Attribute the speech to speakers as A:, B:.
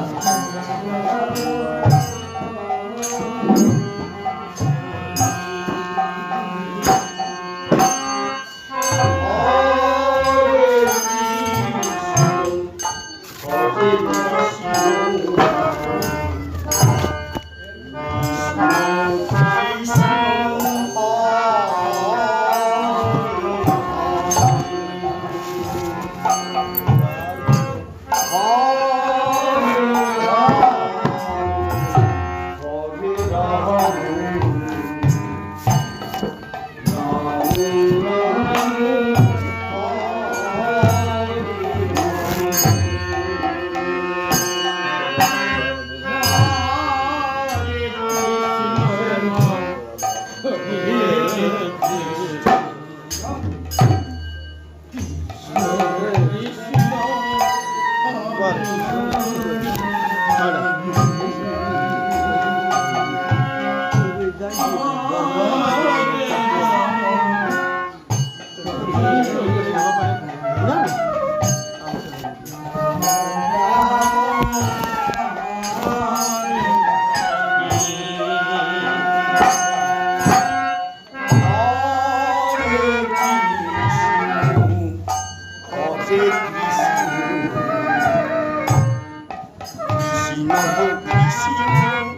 A: Gracias. Kissy, kissy, kissy, kissy, kissy,